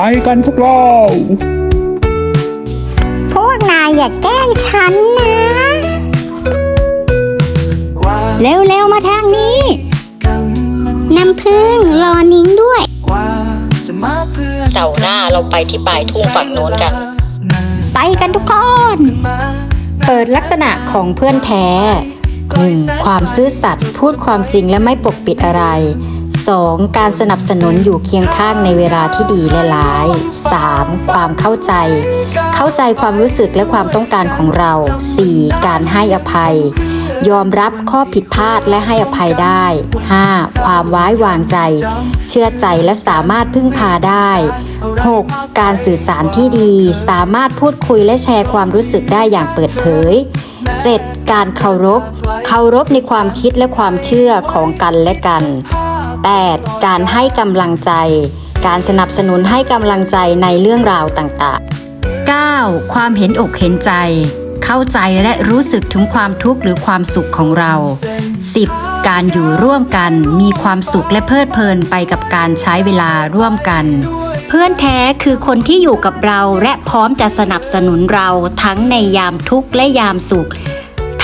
ไปกันพวกเรา พวกนายอย่าแกล้งฉันนะ เร็วๆมาทางนี้ น้ำพึ่งรอนิ้งด้วย เสาร์หน้าเราไปที่ปลายทุ่งฝั่งโน้นกัน ไปกันทุกคน เปิดลักษณะของเพื่อนแท้ 1. ความซื่อสัตย์พูดความจริงและไม่ปกปิดอะไร 2. การสนับสนุนอยู่เคียงข้างในเวลาที่ดีและร้าย 3. ความเข้าใจ เข้าใจความรู้สึกและความต้องการของเรา 4. การให้อภัย ยอมรับข้อผิดพลาดและให้อภัยได้ 5. ความไว้วางใจ เชื่อใจและสามารถพึ่งพาได้ 6. การสื่อสารที่ดี สามารถพูดคุยและแชร์ความรู้สึกได้อย่างเปิดเผย 7. การเคารพ เคารพในความคิดและความเชื่อของกันและกัน 8. การให้กำลังใจ การสนับสนุนให้กำลังใจในเรื่องราวต่างๆ 9. ความเห็นอกเห็นใจ เข้าใจและรู้สึกถึงความทุกข์หรือความสุขของเรา 10. การอยู่ร่วมกันมีความสุขและเพลิดเพลินไปกับการใช้เวลาร่วมกัน เพื่อนแท้คือคนที่อยู่กับเราและพร้อมจะสนับสนุนเราทั้งในยามทุกข์และยามสุข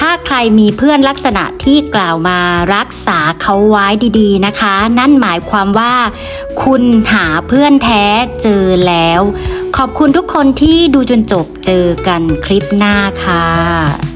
ถ้าใครมีเพื่อนลักษณะที่กล่าวมารักษาเขาไว้ดีๆนะคะ นั่นหมายความว่า คุณหาเพื่อนแท้เจอแล้ว ขอบคุณทุกคนที่ดูจนจบเจอกันคลิปหน้าค่ะ